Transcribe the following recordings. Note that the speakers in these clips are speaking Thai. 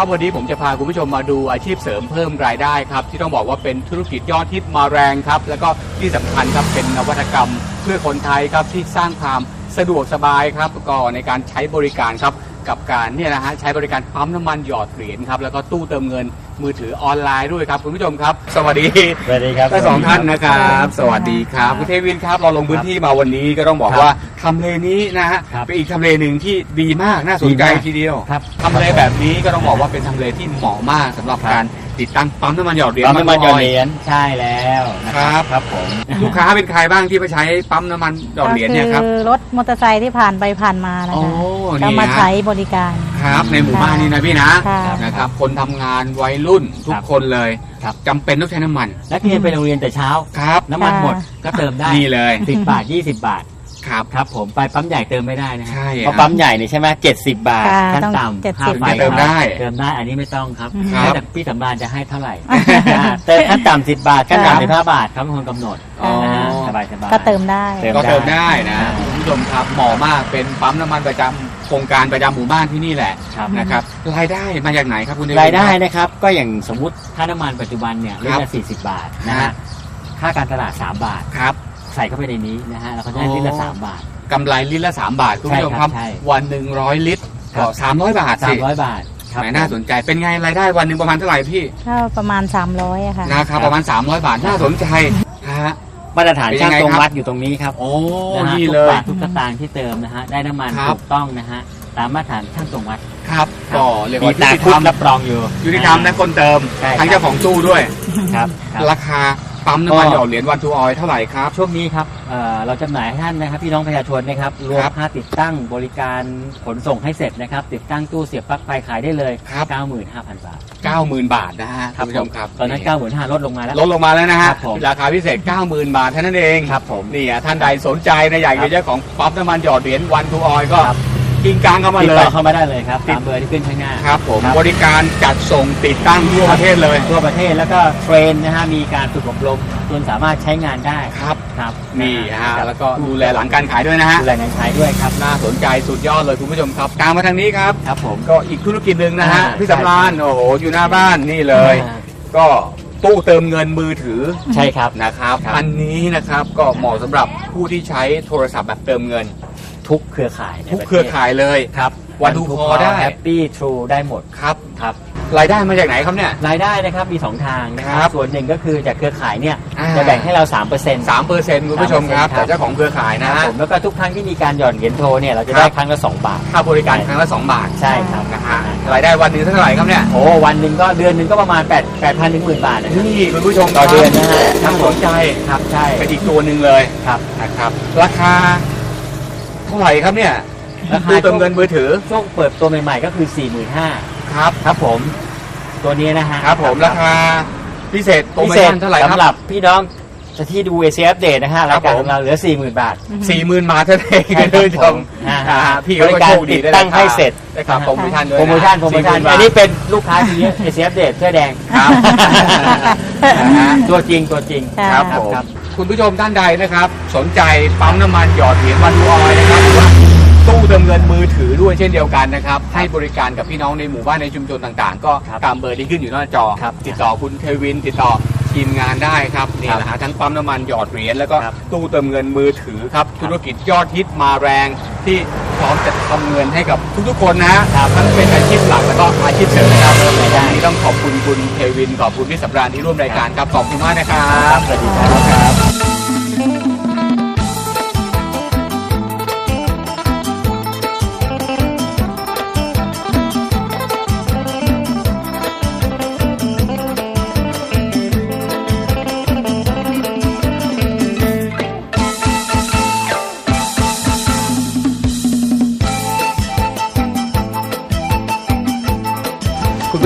ครับวันนี้ผมจะพาคุณผู้ชมมาดูอาชีพเสริมเพิ่มรายได้ครับ ที่ต้องบอกว่าเป็นธุรกิจยอดฮิตมาแรงครับ แล้วก็ที่สำคัญครับเป็นนวัตกรรมเพื่อคนไทยครับที่สร้างความสะดวกสบายครับก็ในการใช้บริการครับกับการเนี่ยนะฮะใช้บริการปั๊มน้ำมันหยอดเหรียญครับแล้วก็ตู้เติมเงิน มือถือออนไลน์ด้วยครับคุณผู้ชมครับ สวัสดีสวัสดีครับทั้งสองท่านนะครับ สวัสดีครับคุณเทวินครับเราลงพื้นที่มาวันนี้ก็ต้องบอกว่าทำเลนี้นะฮะครับเป็นอีกทำเลหนึ่งที่ดีมากน่าสนใจดีมากทีเดียวครับทำเลแบบนี้ก็ต้องบอกว่าเป็นทำเลที่เหมาะมากสำหรับครับการ ติดตั้งปั๊มน้ำมันหยอดเหรียญปั๊มน้ำมันหยอดบ่เหรียญใช่แล้วนะครับครับผมๆลูกค้าเป็นใครบ้างที่มาใช้ปั๊มน้ำมันหยอดเหรียญเนี่ยครับก็คือรถมอเตอร์ไซค์ที่ผ่านไปผ่านมานะโอ้คะก็นี่มานะใช้บริการครับ ในหมู่บ้านนี่นะพี่นะค่ะนะครับ คนทำงานวัยรุ่นทุกคนเลยครับจำเป็นต้องใช้น้ำมันนักเรียนไปโรงเรียนแต่เช้าครับ น้ำมันค่ะหมดก็เติมได้นี่เลยสิบบาทยี่สิบบาท ครับ ครับผมไปปั๊มใหญ่เติมไม่ได้นะฮะใช่เพราะปั๊มใหญ่นี่ใช่ไหมเจ็ดสิบบาทค่ะขั้นต้องต่ำ70ค่าไฟเติมได้เติมได้อันนี้ไม่ต้องครับครับแล้วแต่พี่สำราญจะให้เท่าไหร่อ่าเติมขั้นต่ำสิบบาทขั้นครับต่ำสิบห้าบาทครับเป็นคนกำหนดอ๋อ นะฮะสบายสบาย ก็เติมได้ เติมก็เติมได้ได้นะคุณผู้ชมครับเหมาะมากเป็นปั๊มน้ำมันประจำโครงการประจำหมู่บ้านที่นี่แหละครับ นะครับรายได้มาจากไหนครับคุณเดวิ รายได้นะครับ ก็อย่างสมมุติค่าน้ำมันปัจจุบันเนี่ยลิตรครัละบสี่สิบบาทนะครัฮะบค่าการตลาดสามบาท ครับ ใส่เข้าไปในนี้นะฮะเราก็จะได้อ๋อลิตรละสามบาท กำไรลิตรละ 3 บาทคุณผู้ชมครับ ใช่ครับใช่วันหนึ่งร้อยลิตรครัก็บสามร้อยบาทสาสิมร้อยบาทครับแหมน่าสนใจเป็นไงรายได้วันหนึ่งประมาณเท่าไหร่พี่ก็ประมาณ 300อะค่ะ นะครับประมาณ 300 บาทน่าสนใจฮะ มาตรฐานเป็นยัช่างงไงตรงครับ วัดอยู่ตรงนี้ครับโอ้นะฮะนี่ทุกเลย บาททุกสตางค์ที่เติมนะฮะได้น้ำมันครับ ถูกต้องนะฮะตามมาตรฐานช่างตรงวัด ครับก็เรียกมีว่ายุตาติคุธรณรมรับรองอยู่ยุติธรรมนะคนเติมใช่ทั้งเจ้าของตู้ด้วย ครับครับราคา ปั๊มน้ำมันก็หยอดเหรียญวันทูออยเท่าไหร่ครับ ช่วงนี้ครับเอ่อเราจำหน่ายให้ท่านนะครับพี่น้องประชาชนนะครับรวมครับค่าติดตั้งบริการขนส่งให้เสร็จนะครับ ติดตั้งตู้เสียบปลั๊กไฟขายได้เลยครับ 95,000 บาท90,000 บาทนะฮะคุณผู้ชมครับตอนนั้น95,000ลดลงมาแล้ว ลดลงมาแล้วนะฮะครับผมราคาพิเศษ 90,000 บาทเท่านั้นเองครับผมนี่อะท่านใดสนใจนะอยากครัเป็นบเจ้าของปั๊มน้ำมันหยอดเหรียญวันทูออยก็ครับ กิงกลางเข้ามาติดเลต่อยเข้ามาได้เลยครับติด ตามเบอร์ที่ขึ้นข้างหน้าครับผมครับบริการจัดส่งติดตั้งทั่วประเทศเลยทั่วประเทศแล้วก็เทรนนะฮะมีการฝึกอบรมจนสามารถใช้งานได้ครับ ครับนี่ฮะครับแล้วก็ดูแลหลังการขายด้วยนะฮะดูแลงานใช้ด้วยครับน่าสนใจสุดยอดเลยคุณผู้ชมครับกลางมาทางนี้ครับ ครับผม ก็อีกธุรกิจหนึ่งนะฮะอ่าพี่สำรานใช่โอ้โหอยู่หน้าบ้านนี่เลย อ่า ก็ตู้เติมเงินมือถือใช่ครับ นะครับ ครับ อันนี้นะครับก็เหมาะสำหรับผู้ที่ใช้โทรศัพท์แบบเติมเงิน ทุกเครือข่ายในทุกประทศเครือข่ายเลย ครับวันทูคอได้ แฮปปี้ทรูได้หมดครับ ครับ รายได้มาจากไหนครับเนี่ย รายได้นะครับมี 2 ทางนะคครัรับบส่วนหนึ่งก็คือจากเครือข่ายเนี่ยอ่า จะแบ่งให้เรา3%เปอร์เซ็นต์สามเปอร์เซ็นต์คุณผู้ชมครับ3%แต่เจ้าของเครือข่ายนะฮะผมแล้วก็ทุกครั้งที่มีการหย่อนเหรียญโทรเนี่ยเราจะครัได้บครั้งละ 2 บาท ค่าบริการครั้งละ2บาทใช่ครับนะฮะรายได้วันหนึงเท่าไหร่ครับเนี่ย โอ้วันหนึ่งก็เดือนหนึ่งก็ประมาณ 8 8 0 0 0ถึงหมื่นบาทนะครับ นี่คุณผู้ชมต่อเดือนนะฮะ น่าสนใจครับใช่เป็นอีกตัวหนึ่งเลยครับ นะครับ ราคา เท่าไหร่ครับเนี่ยราคาตู้เติมเงินมือถือช่วงเปิดตัวใหม่ๆก็คือ 45,000ครับครับผมตัวนี้นะฮะครับผมราคาพิเศษโปรพิโมเศษชั่นเท่าไหร่คสำหรัรับบพี่น้องที่ดูเอเชียอัปเดตนะฮะครัราบยการผม ของเราเหลือ 40,000 บาท สี่หมื่นบาทเท่านั้นเองใช่ครับคุณผู้ชมอ่าอ่าพี่เขาบริก็การโชคดีติดได้ตั้งให้เสร็จ ได้ครับโปรโมชั่นด้วยะโปรโมชั่นโปรโมชั่น40,000บาทอันนี้เป็นลูกค้าที่เอเชียอัปเดตเสื้อแดง ครับนะฮะตัวจริงตัวจริงค่ะครับครับผม ครับ คุณผู้ชมท่านใดนะครับ สนใจปั๊มน้ำมันหยอดเหรียญวันวอยนะครับหรือว่าตู้เติมเงินมือถือด้วยเช่นเดียวกันนะครับ ให้บริการกับพี่น้องในหมู่บ้านในชุมชนต่างๆ ก็ครับตามเบอร์ที่ขึ้นอยู่หน้าจอ ครับติดต่อคุณเทวิน ติดต่อทีมงานได้ครับนี่ครับแหละฮะทั้งปั๊มน้ำมันหยอดเหรียญแล้วก็ครับ ตู้เติมเงินมือถือครับธุรกิจยอดฮิตมาแรงที่พร้อมจะทำเงินให้กับทุกๆคนนะฮะครับทั้งเป็นอาชีพหลักแล้วก็อาชีพเสริมนะครับเพิ่มรายได้วันนี้ต้องขอบคุณคุณเทวินขอบคุณพี่สับรานที่ร่วมรายการครับขอบคุณมากนะครับสวัสดีครับ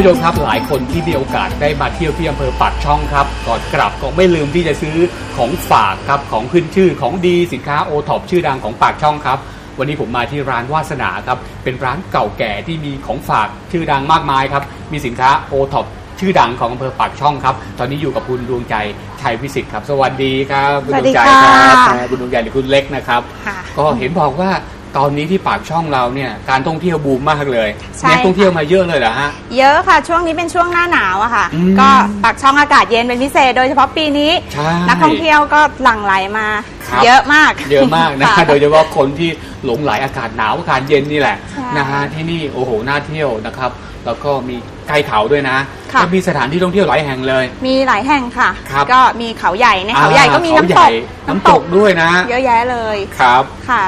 ผู้ชมครับหลายคนที่มีโอกาสได้มาเที่ยวที่อำเภอปากช่องครับก่อนกลับก็ไม่ลืมที่จะซื้อของฝากครับของขึ้นชื่อของดีสินค้าโอท็อปชื่อดังของปากช่องครับ วันนี้ผมมาที่ร้านวาสนาครับเป็นร้านเก่าแก่ที่มีของฝากชื่อดังมากมายครับมีสินค้าโอท็อปชื่อดังของอำเภอปากช่องครับ ตอนนี้อยู่กับคุณดวงใจชัยวิสิทธิ์ครับ สวัสดีครับคุณสวัดสวดีงใจค่ะครับคุณดวงใจหรือคุณเล็กนะครับค่ะก็เห็นบอกว่า ตอนนี้ที่ปากช่องเราเนี่ยการท่องเที่ยวบูมมากเลยใช่ นักท่องเที่ยวมาเยอะเลยเหรอฮะ เยอะค่ะช่วงนี้เป็นช่วงหน้าหนาวอะค่ะ อืมก็ปากช่องอากาศเย็นเป็นพิเศษ โดยเฉพาะปีนี้ ใช่นักท่องเที่ยวก็หลั่งไหลมา ครับ เยอะมากเยอะมากนะ ค่ โดยเฉพาะคนที่หลงไหลอากาศหนาวอากาศเย็นนี่แหละใช่นะฮะที่นี่โอ้โหน่าเที่ยวนะครับ แล้วก็มีใกล้เขาด้วยนะค่ะ แล้วมีสถานที่ท่องเที่ยวหลายแห่งเลย มีหลายแห่งค่ะ ครับก็มีเขาใหญ่ในเขาใหญ่ก็มีอ่าน้ำเขาตใหญ่กน้ำตกด้วยนะ เยอะแยะเลยครับ ค่ะ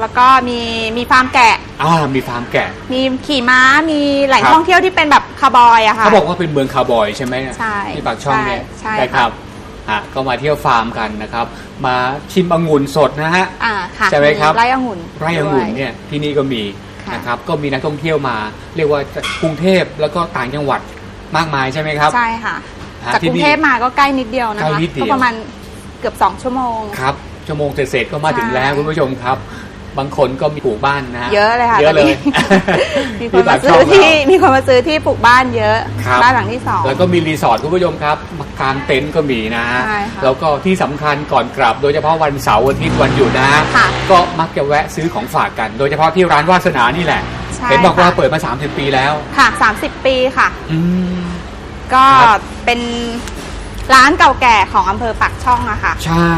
แล้วก็มีมีฟาร์มแกะ อ่ามีฟาร์มแกะ มีขี่ม้ามีแหล่งครับ ท่องเที่ยวที่เป็นแบบคาร์บอยอะค่ะ เขาบอกว่าเป็นเมืองคาวบอยใช่ไหมใช่ที่ปากช่องเนี่ยใช่ใช่ครับอะก็มาเที่ยวฟาร์มกันนะครับ มาชิมองุ่นสดนะฮะ อ่าค่ะใช่ไหมครับ ไร่องุ่นไร่องุ่นด้วยเนี่ยที่นี่ก็มีค่ะ นะครับก็มีนักท่องเที่ยวมา เรียกว่าจากกรุงเทพแล้วก็ต่างจังหวัดมากมายใช่ไหมครับ ใช่ค่ะฮะจากกรุงเทพมาก็ใกล้นิดเดียวนะใกล้คะนิดเดียว ก็ประมาณเกือบ 2 ชั่วโมง ครับชั่วโมงเศษๆก็มาถึงใช่แล้วคุณผู้ชมครับ บางคนก็มีปลูกบ้านนะฮะเยอะเลยค่ะเยอะตเลอนยนี้มีคนที่มาปากซื้ช่อองที่เรามีคนมาซื้อที่ปลูกบ้านเยอะครับบ้านหลังที่สองแล้วก็มีรีสอร์ทคุณผู้ชมครับมากางเต็นท์ก็มีนะฮะใช่ค่ะแล้วก็ที่สำคัญก่อนกลับ โดยเฉพาะวันเสาร์อาทิตย์วันหยุดนะฮะค่ะก็มักจะแวะซื้อของฝากกัน โดยเฉพาะที่ร้านวาสนานี่แหละใช่เห็นบอกว่าค่ะเปิดมา 30 ปีแล้ว ค่ะ 30 ปีค่ะอืมก็ครับเป็น ร้านเก่าแก่ของอำเภอปากช่องอะค่ะ ใช่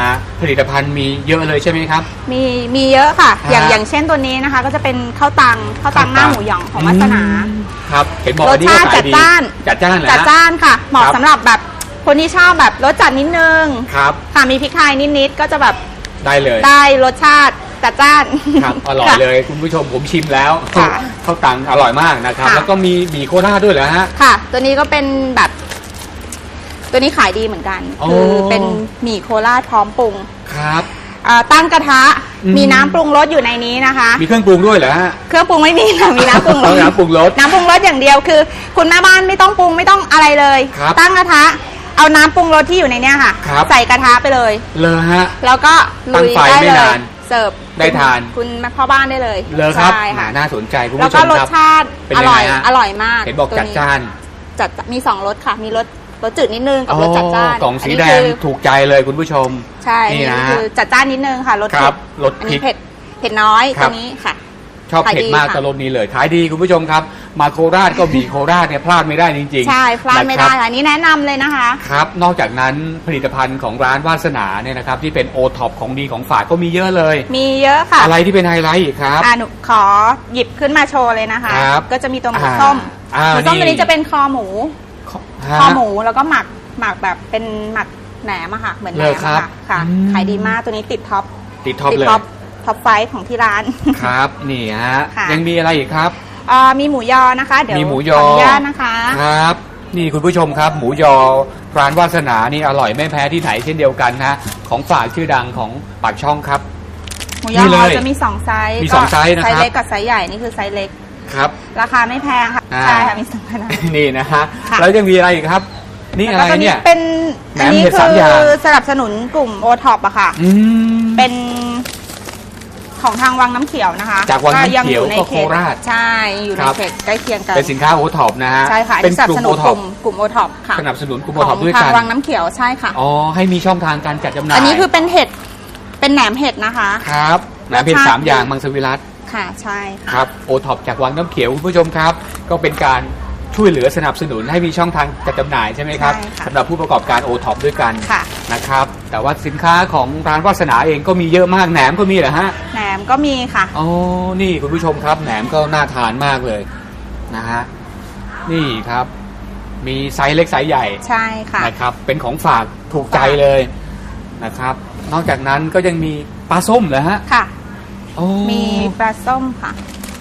ฮะผลิตภัณฑ์มีเยอะเลยใช่ไหมครับ มีมีเยอะค่ะฮะอย่างอย่างเช่นตัวนี้นะคะ ก็จะเป็นข้าวตังข้าวตังหน้าหมูหยองของวัสนา อืมครับเห็นบอกรอัสนนี้ก็ชาติขายดีจัดจ้าน จัดจ้านเหรอจัดฮะ จ้านค่ะ เหมาะครับ สำหรับแบบคนที่ชอบแบบรสจัดนิดนึงครับค่ะมีพริกไทยนิดๆก็จะแบบได้เลย ได้รสชาติจัดจ้าน ครับอร่อยค่ะเลยคุณผู้ชมผมชิมแล้วค่ะข้าวตังอร่อยมากนะครับ ค่ะ แล้วก็มีหมี่โคราชด้วยเหรอฮะ ค่ะ ตัวนี้ก็เป็นแบบ ตัวนี้ขายดีเหมือนกันโอ้คือเป็นหมี่โคราชพร้อมปรุงครับเอ่อตั้งกระทะอืม มีน้ำปรุงรสอยู่ในนี้นะคะ มีเครื่องปรุงด้วยเหรอฮะ เครื่องปรุงไม่มีค่ะมีน้ำปรุงรเอาสน้ำปรุงรสน้ำปรุงรสอย่างเดียวคือ คุณแม่บ้านไม่ต้องปรุงไม่ต้องอะไรเลย ครับตั้งกระทะเอาน้ำปรุงรสที่อยู่ในเนี้ยค่ะ ครับ ใส่กระทะไปเลย เลยฮะ แล้วก็ตั้ลุงยไฟได้ไม่เลนายนเสิร์ฟได้ทาน คุณแม่พ่อบ้านได้เลยเลยครับใช่ค่ะ น่าสนใจคุณแล้วผู้ชก็มรสครับ ชาติเป็นอยังไงร่อยฮะ อร่อยมากเห็นบอกตัวจัดจ้าน จัดมีสองรสค่ะ มีรส รสจืดนิดนึงกับรสจัดจ้านกล่องสีนนี้แดงคือถูกใจเลยคุณผู้ชม ใช่นี่นี่นะคือจัดจ้านนิดนึงค่ะรสครัเผ็บดรสอันพรินี้กเผ็ดเผ็ดน้อยครัตับวนี้ค่ะชอบขายเผ็ดดีมากค่ะตลบนี้เลยขายดีคุณผู้ชมครับ มาโคราชก็มีโคราชเนี่ยพลาดไม่ได้จริงๆ ใช่ พลาดไม่ได้นะครับค่ะอันนี้แนะนำเลยนะคะ ครับ นอกจากนั้นผลิตภัณฑ์ของร้านวาสนาเนี่ยนะครับที่เป็นโอท็อปของดีของฝากก็มีเยอะเลย มีเยอะค่ะ อะไรที่เป็นไฮไลท์อีกครับอ่าหนูขอหยิบขึ้นมาโชว์เลยนะคะครับก็จะมีตัวหมูอ่าส้มอ่าหมูส้มนี่ตัวนี้จะเป็นคอหมูฮะ คอหมูแล้วก็หมักหมักแบบเป็นหมักแหนมอะค่ะเหมือนแหนเลยมครัอะบค่ะค่ะอืม ขายดีมากตัวนี้ติดท็อปติดท็อปติดเลยท็อปท็อปไฟว์ของที่ร้าน ครับนี่ฮะค่ะ ยังมีอะไรอีกครับ เอ่อมีหมูยอนะคะ เดี๋ยวมีหมูยอขออนุญาตนะคะ ครับ นี่คุณผู้ชมครับ หมูยอร้านวาสนานี่อร่อยไม่แพ้ที่ไหนเช่นเดียวกันนะ ของฝากชื่อดังของปากช่องครับ หมูยอนี่เลยจะมีสองไซส์มีสองไซส์นะครับ ไซส์เล็กกับไซส์ใหญ่นี่คือไซส์เล็ก ครับ ราคาไม่แพงค่ะ อ่า ใช่ค่ะมีสองขนาด นี่นะฮะค่ะ แล้วยังมีอะไรอีกครับ นี่อะไรแล้วก็ตัวเนี่นี้ยเป็นแหนอันมนี้เห็ดคืสามอย่างอสนับสนุนกลุ่มโอท็อปอะค่ะ อืม เป็นของทางวังน้ำเขียวนะคะจากวังน้ำเขียวยังอยู่ในก็เขโคตราชใช่อยู่ในครับ เขตใกล้เคียงกันเป็นสินค้าโอท็อปนะฮะใช่ค่ะอันเป็นนี้สนักบลุ่มสนุโอนท็กอปลุ่มกลุ่มโอท็อปค่ะสนับสนุนกลุ่มขโออท็อปงด้วยทากังนวังน้ำเขียวใช่ค่ะ อ๋อให้มีช่องทางการจัดจำหน่ายอันนี้คือเป็นเห็ดเป็นแหนมเห็ดนะคะ ครับแหนมเพ็ญรสชาติสามอย่างมังสวิรัต ค่ะใช่ค่ะ ครับโอท็อปจากวังน้ำเขียวคุณผู้ชมครับ ก็เป็นการช่วยเหลือสนับสนุนให้มีช่องทางจัดจำหน่ายใช่ไหมครับใช่ค่ะ สำหรับผู้ประกอบการโอท็อปด้วยกันค่ะนะครับแต่ว่าสินค้าของร้านวาสนาเองก็มีเยอะมากแหนมก็มีเหรอฮะ แหนมก็มีค่ะ อ๋อ นี่คุณผู้ชมครับแหนมก็น่าทานมากเลยนะฮะ นี่ครับ มีไซส์เล็กไซส์ใหญ่ใช่ค่ะ นะครับ เป็นของฝากถูกใจเลยนะครับ นอกจากนั้นก็ยังมีปลาส้มเหรอฮะ ค่ะ โอ้มีปลาส้มค่ะ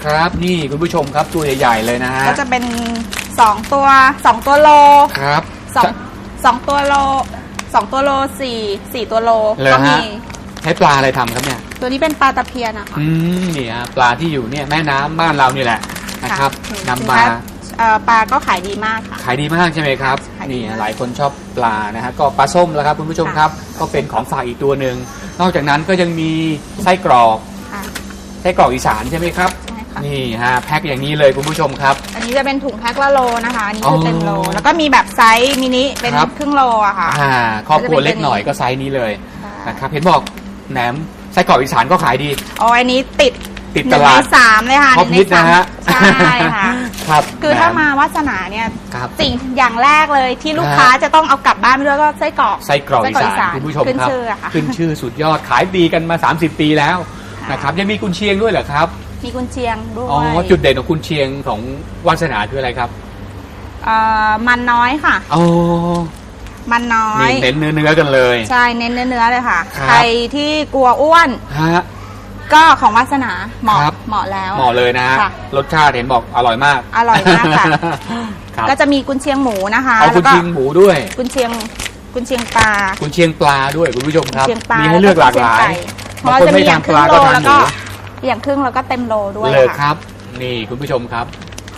ครับนี่คุณผู้ชมครับตัวใหญ่ๆเลยนะฮะก็จะเป็นสองตัวสองตัวโลครับสองสองตัวโลสองตัวโลสี่สี่ตัวโลเหรอก็ฮะมีใช้ปลาอะไรทำครับเนี่ย ตัวนี้เป็นปลาตะเพียนอะค่ะอืมนี่ฮะปลาที่อยู่เนี่ยแม่น้ำบ้านเรานี่แหละนะครับค่ะนำมาสินค้เอ่อปลาก็ขายดีมากค่ะ ขายดีมากใช่ไหมครับขายดีนี่มากหลายคนชอบปลานะฮะก็ปลาส้มแล้วครับคุณผู้ชมค่ะครับ ก็เป็นของฝากอีกตัวหนึ่ง นอกจากนั้นก็ยังมีไส้กรอกค่ะ ไส้กรอกอีสานใช่ไหมครับ ใช่ค่ะ นี่ฮะแพ็คอย่างนี้เลยคุณผู้ชมครับ อันนี้จะเป็นถุงแพ็คละโลนะคะ อันนี้คือออเต็มโล แล้วก็มีแบบไซส์มินิเป็นครับ ครึ่งโลอะค่ะ อ่าครอบครัวเล็กหน่อยก็ก็จะเป็นไซส์นี้เลยใช่ นะครับเห็นบอกแหนมไส้กรอกอีสานก็ขายดี อ๋ออันนี้ติดติดหนึ่งตลาดในสามเลยค่ะท็อปหฮินึ่ตงในนะฮะสามใช่ค่ะ ครับคือถ้าแหมาวาสนาเนี่ยครับ สิ่งอย่างแรกเลยที่ลูกฮะค้าจะต้องเอากลับบ้านไปด้วยก็ไส้กรอกไส้กรอกอีไส้กรอกอีสาสานนคุณผู้ชมขึ้นครับชื่ออะค่ะ ขึ้นชื่อสุดยอดขายดีกันมา 30 ปีแล้ว ค่ะ นะครับยังมีกุนเชียงด้วยเหรอครับมีกุนเชียงด้วยอ๋อจุดเด่นของกุนเชียงของวาสนาคืออะไรครับเอ่อมันน้อยค่ะ อ๋อมันน้อย นี่เน้นเนื้อเนื้อๆกันเลย ใช่เน้นเนื้อๆเลยค่ะ ครับ ใครที่กลัวอ้วนฮะ ก็ของวาสนาเหมาะครับ เหมาะแล้ว เหมาะเลยนะฮะค่ะ รสชาติเห็นบอกอร่อยมากอร่อยมากค่ะ ครับก็จะมีกุนเชียงหมูนะคะเอากุนแล้วก็เชียงหมูด้วย กุนเชียงกุนเชียงปลากุนเชียงปลาด้วยคุณผู้ชมครับ กุนเชียงปลามีให้เลือกหลากหลายเพราะบางเราคนจะไม่มีอทาย่านงคปรึ่ลางโลก็ทานแล้วหมูก็อย่างครึ่งแล้วก็เต็มโลด้วยเลยคค่ะ รับนี่คุณผู้ชมครับ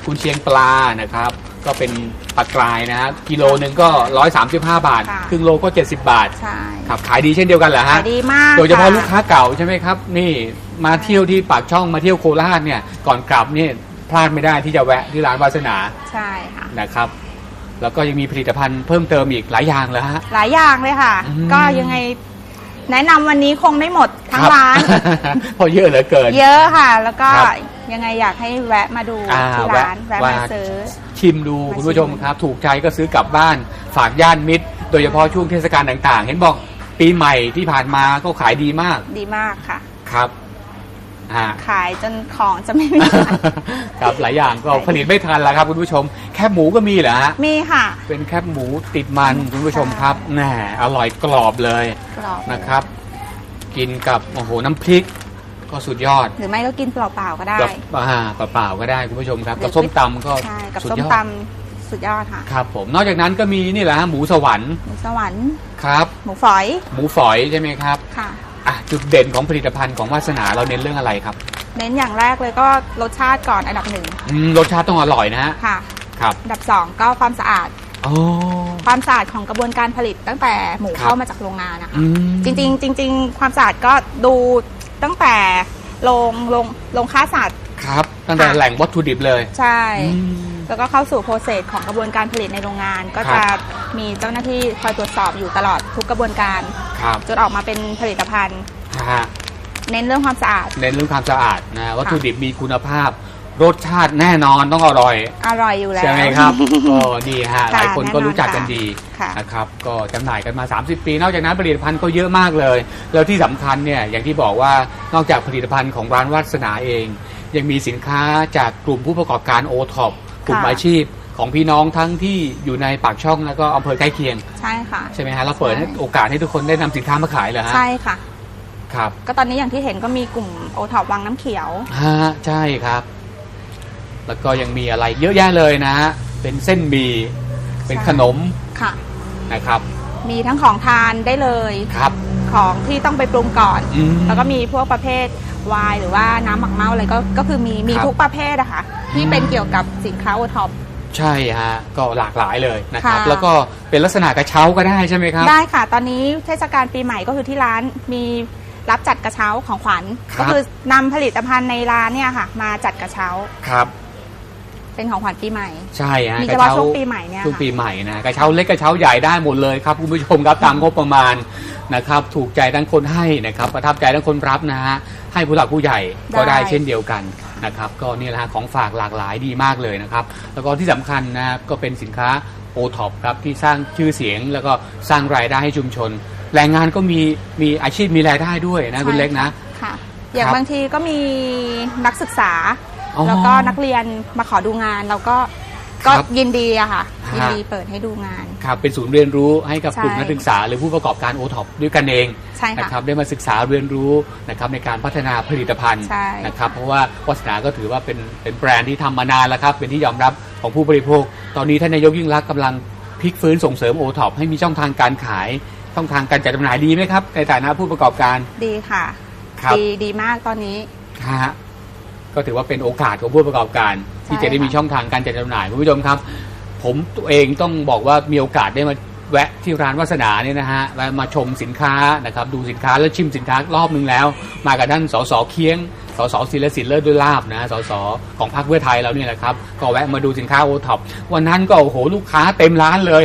กุนเชียงปลานะครับ ก็เป็นปลากรายนะฮะกิโลหนึ่งก็ 135 บาท ค่ะ ครึ่งโลก็ 70 บาทใช่ครับขายดีเช่นเดียวกันเหรอฮะ ขายดีมากโดยเฉพาะค่ลูกค้าเก่าใช่ไหมครับ นี่มาเที่ยวที่ปากช่องมาเที่ยวโคราชเนี่ยก่อนกลับเนี่ยพลาดไม่ได้ที่จะแวะที่ร้านวาสนาใช่ค่ะ นะครับ แล้วก็ยังมีผลิตภัณฑ์เพิ่มเติมอีกหลายอย่างแล้วฮะ หลายอย่างเลยค่ะ อืมก็ยังไง แนะนำวันนี้คงไม่หมดทั้งคบ ร้าน เพราะเยอะเหลือเกิน เยอะค่ะ แล้วก็ครับยังไงอยากให้แวะมาดูอ่าที่ร้านแวะแวะมามาซื้อ ชิมดูมาคุณผู้ชมชิมครับ ถูกใจก็ซื้อกลับบ้าน ฝากญาติมิตร โดยเฉพาะช่วงเทศกาลต่างๆ เห็นบอกปีใหม่ที่ผ่านมาก็ขายดีมากดีมากค่ะ ครับ ฮะ ขายจนของจะไม่มีครับหลายอย่างก็ผลิตไม่ทันแล้วครับคุณผู้ชม แคบหมูก็มีเหรอฮะมีค่ะ เป็นแคบหมูติดมันคุณผู้ชมครับแหมอร่อยกรอบเลยกรอบนะครับ กินกับโอ้โหน้ำพริก ก็สุดยอดหรือไม่ก็กินเปล่าๆก็ได้ กับอ่าเปล่าๆก็ได้คุณผู้ชมครับหรือกับส้มตำก็ใช่กับสุดส้มยอดตำสุดยอดค่ะครับ ผมนอกจากนั้นก็มีนี่แหละฮะหมูสวรรค์หมูสวรรค์ครับ หมูฝอยหมูฝอยใช่ไหมครับ ค่ะ อะจุดเด่นของผลิตภัณฑ์ของวาสนาเราเน้นเรื่องอะไรครับเน้นอย่างแรกเลยก็รสชาติก่อนอันดับหนึ่งอืมรสชาติต้องอร่อยนะฮะค่ะ ครับอันดับสองก็ความสะอาด อ๋อ ความสะอาดของกระบวนการผลิตตั้งแต่หมูครับเข้ามาจากโรงงานนะคะ อืม จริงๆจริง ๆ ความสะอาดก็ดูตั้งแต่โรงโรงโรงฆ่าสัตว์ ครับ ตั้งแต่ค่ะ แหล่งวัตถุดิบเลย ใช่ อืมแล้วก็เข้าสู่โปรเซสของกระบวนการผลิตในโรงงาน ก็ครัจะบ มีเจ้าหน้าที่คอยตรวจสอบอยู่ตลอดทุกกระบวนการ ครับจนออกมาเป็นผลิตภัณฑ์ ฮะเน้นเรื่องความสะอาด เน้นเรื่องความสะอาดนะวัตถุดิบมีคุณภาพ รสชาติแน่นอนต้องอร่อย อร่อยอยู่แล้ว ใช่ไหมครับก็นี่ฮะ หค่ะลายคนก็แน่นอนรู้จักกันค่ะดีค่ะ นะครับ ก็จำหน่ายกันมา 30 ปี นอกจากนั้นผลิตภัณฑ์ก็เยอะมากเลย แล้วที่สำคัญเนี่ย อย่างที่บอกว่านอกจากผลิตภัณฑ์ของร้านวัสนาเอง ยังมีสินค้าจากกลุ่มผู้ประกอบการโอท็อปกลุ่มค่ะอาชีพของพี่น้องทั้งที่อยู่ในปากช่องแล้วก็อำเภอใกล้เคียง ใช่ค่ะ ใช่ไหมฮะเราเปิดใช่ให้โอกาสให้ทุกคนได้นำสินค้ามาขายเหรอฮะใช่ค่ะ ครับ ก็ตอนนี้อย่างที่เห็นก็มีกลุ่มโอท็อปวังน้ำเขียวฮะใช่ครับ แล้วก็ยังมีอะไรเยอะแยะเลยนะฮะเป็นเส้นหมี่เป็นใช่ขนมค่ะนะครับ มีทั้งของทานได้เลยครับของที่ต้องไปปรุงก่อนอืมแล้วก็มีพวกประเภท ไวน์หรือว่าน้ำหมักเมาอะไรก็ก็คือมีมีครับทุกประเภทอะค่ะที่อืมเป็นเกี่ยวกับสินค้าโอท็อป ใช่ฮะก็หลากหลายเลยนะครับ ค่ะ แล้วก็เป็นลักษณะกระเช้าก็ได้ใช่ไหมครับ ได้ค่ะ ตอนนี้เทศกาลปีใหม่ก็คือที่ร้านมีรับจัดกระเช้าของขวัญ ครับ ก็คือนำผลิตภัณฑ์ในร้านเนี่ยค่ะ มาจัดกระเช้าครับ เป็นของขวัญปีใหม่ ใช่ฮะมีกเฉระพาะเช้าช่วงปีใหม่เนี่ยช่วงค่ะ ปีใหม่นะกระเช้าเล็กกระเช้าใหญ่ได้หมดเลยครับคุณผู้ชมครับตามงบประมาณนะครับ ถูกใจทั้งคนให้นะครับ ประทับใจทั้งคนรับนะฮะ ให้ผู้หลักผู้ใหญ่ก็ได้เช่นเดียวกันนะครับ ก็นี่แหละฮะของฝากหลากหลายดีมากเลยนะครับ แล้วก็ที่สำคัญนะก็เป็นสินค้าโอท็อปครับที่สร้างชื่อเสียงแล้วก็สร้างรายได้ให้ชุมชน แรงงานก็มีมีอาชีพมีรายได้ด้วยนะคุณเล็กนะ ค่ะ อย่างครับบางทีก็มีนักศึกษา อ๋อแล้วก็นักเรียนมาขอดูงาน เราก็ ก็ครับ ยินดีอะค่ะฮะยินดีเปิดให้ดูงาน ครับเป็นศูนย์เรียนรู้ให้กับใช่ กลุ่มนักศึกษา หรือผู้ประกอบการโอท็อปด้วยกันเองใช่นะค่ะ ครับได้มาศึกษาเรียนรู้นะครับในการพัฒนาผลิตภัณฑ์ใช่ นะครับเพราะว่าวัสนาก็ถือว่าเป็นเป็นแบรนด์ที่ทำมานานแล้วครับเป็นที่ยอมรับของผู้บริโภค ตอนนี้ท่านนายกยิ่งรักษณ์กำลังพลิกฟื้นส่งเสริมโอท็อปให้มีช่องทางการขาย ช่องทางการจัดจำหน่ายดีไหมครับในฐานะผู้ประกอบการ ดีค่ะ ครับ ดีดีมากตอนนี้ ฮะก็ถือว่าเป็นโอกาสของผู้ประกอบการ ที่ใช่จะได้มีค่ะช่องทางการจัดจำหน่ายคุณผู้ชมครับ ผมตัวเองต้องบอกว่ามีโอกาสได้มาแวะที่ร้านวัสนาเนี่ยนะฮะแวะมาชมสินค้านะครับดูสินค้าแล้วชิมสินค้ารอบนึงแล้ว มากับท่านสสเคียงสสศิลสินเลิศด้วยลาบนะสสของพรรคเพื่อไทยเราเนี่ยแหละครับก็แวะมาดูสินค้าโอท็อปวันนั้นก็โอ้โหลูกค้าเต็มร้านเลย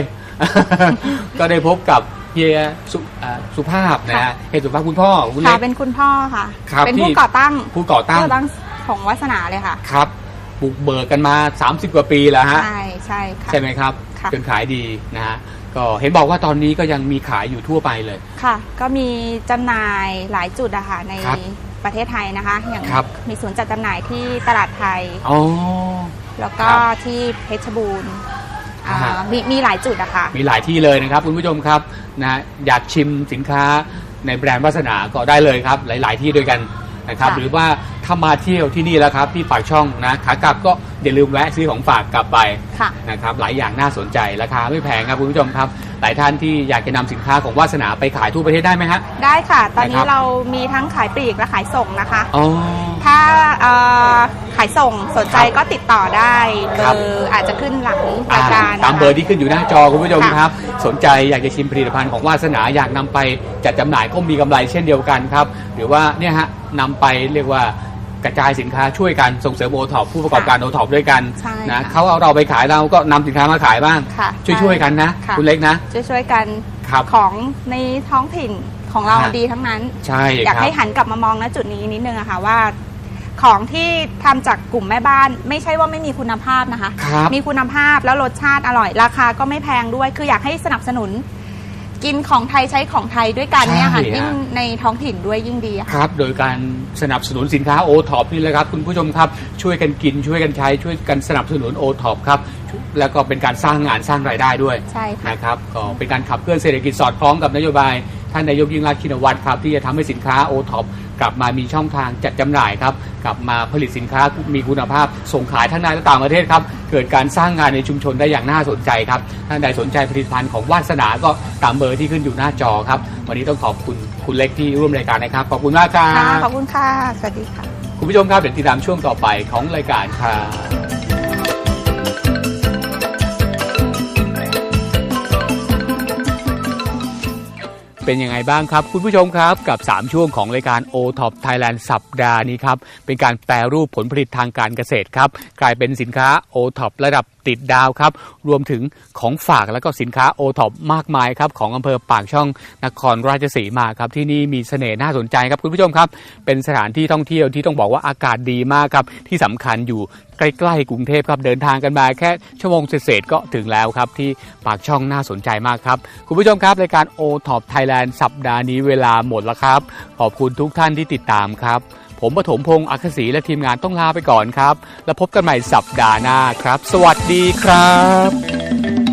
ก็ได้พบกับเฮียสุอ่าสุภาพนะฮะค่ะเฮียสุภาพคุณพ่อคุณค่ะเล็กเป็นคุณพ่อค่ะครับเป็นที่ผู้ก่อตั้งผู้ก่อตั้งผู้ก่อตั้งของวาสนาเลยค่ะ ครับ บุกเบิกกันมา 30 กว่าปีแล้วฮะ ใช่ใช่ค่ะ ใช่ไหมครับค่ะ จนขายดีนะฮะก็เห็นบอกว่าตอนนี้ก็ยังมีขายอยู่ทั่วไปเลย ค่ะ ก็มีจำหน่ายหลายจุดอะค่ะในครับประเทศไทยนะคะ อย่างครับ มีศูนย์จัดจำหน่ายที่ตลาดไทย อ๋อ แล้วก็ครับที่เพชรบูรณ์อ่าอ่าฮะ มีมีหลายจุดอะค่ะ มีหลายที่เลยนะครับคุณผู้ชมครับนะอยากชิมสินค้าในแบรนด์วาสนาก็ได้เลยครับ หลาย ๆ ที่ด้วยกันนะครับ ค่ะ หรือว่า ถ้ามาเที่ยวที่นี่แล้วครับที่ปากช่องนะขากลับก็อย่าลืมแวะซื้อของฝากกลับไปค่ะ นะครับหลายอย่างน่าสนใจราคาไม่แพงครับคุณผู้ชมครับ หลายท่านที่อยากจะนำสินค้าของวาสนาไปขายทั่วประเทศได้ไหมฮะ ได้ค่ะ ตอนนะคนี้รับ เรามีทั้งขายปลีกและขายส่งนะคะ อ๋อ ถ้าเอ่อขายส่งสนใจครับก็ติดต่อได้เบครับ อร์อาจจะขึ้นหลังรายการตามเบอร์ที่ขึ้นอยู่หน้าจอคุณผู้ชมค่ะครับ สนใจอยากจะชิมผลิตภัณฑ์ของวาสนาอยากนำไปจัดจำหน่ายก็มีกำไรเช่นเดียวกันครับ หรือว่าเนี่ยฮะนำไปเรียกว่า กระจายสินค้าช่วยกันส่งเสริมโอท็อปผู้ประกอบการโอท็อปด้วยกันใช่นะค่ะเขาเอาเราไปขายเราก็นำสินค้ามาขายบ้าง ค่ะช่วยๆกันนะค่ะ คุณเล็กนะ ช่วยช่วยๆกันครับของในท้องถิ่นของเราฮะดีทั้งนั้น ใช่อยากครับ ให้หันกลับมามองณจุดนี้นิดนึงอะค่ะว่า ของที่ทำจากกลุ่มแม่บ้าน ไม่ใช่ว่าไม่มีคุณภาพนะคะ ครับมีคุณภาพแล้วรสชาติอร่อย ราคาก็ไม่แพงด้วย คืออยากให้สนับสนุน กินของไทยใช้ของไทยด้วยกันเนี่ยค่ะใช่ฮะ ยิ่งในท้องถิ่นด้วยยิ่งดีอะค่ะ ครับ โดยการสนับสนุนสินค้าโอท็อปนี่แหละครับ คุณผู้ชมครับ ช่วยกันกินช่วยกันใช้ ช่วยกันสนับสนุนโอท็อปครับ แล้วก็เป็นการสร้างงานสร้างรายได้ด้วยใช่ค่ะ นะครับก็เป็นการขับเคลื่อนเศรษฐกิจสอดคล้องกับนโยบาย ท่านนายกยิ่งรักษณ์ชินวัตรครับ ที่จะทำให้สินค้าโอท็อป กลับมามีช่องทางจัดจำหน่ายครับกลับมาผลิตสินค้ามีคุณภาพ ส่งขายทั้งในและต่างประเทศครับ เกิดการสร้างงานในชุมชนได้อย่างน่าสนใจครับท่านใดสนใจผลิตภัณฑ์ของวาสนาก็ตามเบอร์ที่ขึ้นอยู่หน้าจอครับ วันนี้ต้องขอบคุณคุณเล็กที่ร่วมรายการนะครับ ขอบคุณมากครัค่ะบขอบคุณค่ะ สวัสดีค่ะ คุณผู้ชมครับเดี๋ยวติดตามช่วงต่อไปของรายการครั เป็นยังไงบ้างครับ คุณผู้ชมครับกับ 3 ช่วงของรายการ o t o p Thailand สัปดาห์นี้ครับ เป็นการแปรรูปผลผลิตทางการเกษตรครับ กลายเป็นสินค้า o t o p ระดับติดดาวครับ รวมถึงของฝากและก็สินค้า o t o p มากมายครับของอำเภอปากช่องนครราชสีมาครับ ที่นี่มีเสน่ห์น่าสนใจครับคุณผู้ชมครับ เป็นสถานที่ท่องเที่ยวที่ต้องบอกว่าอากาศดีมากครับ ที่สำคัญอยู่ใกล้ๆกรุงเทพครับเดินทางกันมาแค่ชั่วโมงเศษก็ถึงแล้วครับ ที่ปากช่องน่าสนใจมากครับ คุณผู้ชมครับรายการ o t o p Thailand สัปดาห์นี้เวลาหมดแล้วครับ ขอบคุณทุกท่านที่ติดตามครับ ผมปฐมพงศ์อักษีและทีมงานต้องลาไปก่อนครับ แล้วพบกันใหม่สัปดาห์หน้าครับ สวัสดีครับ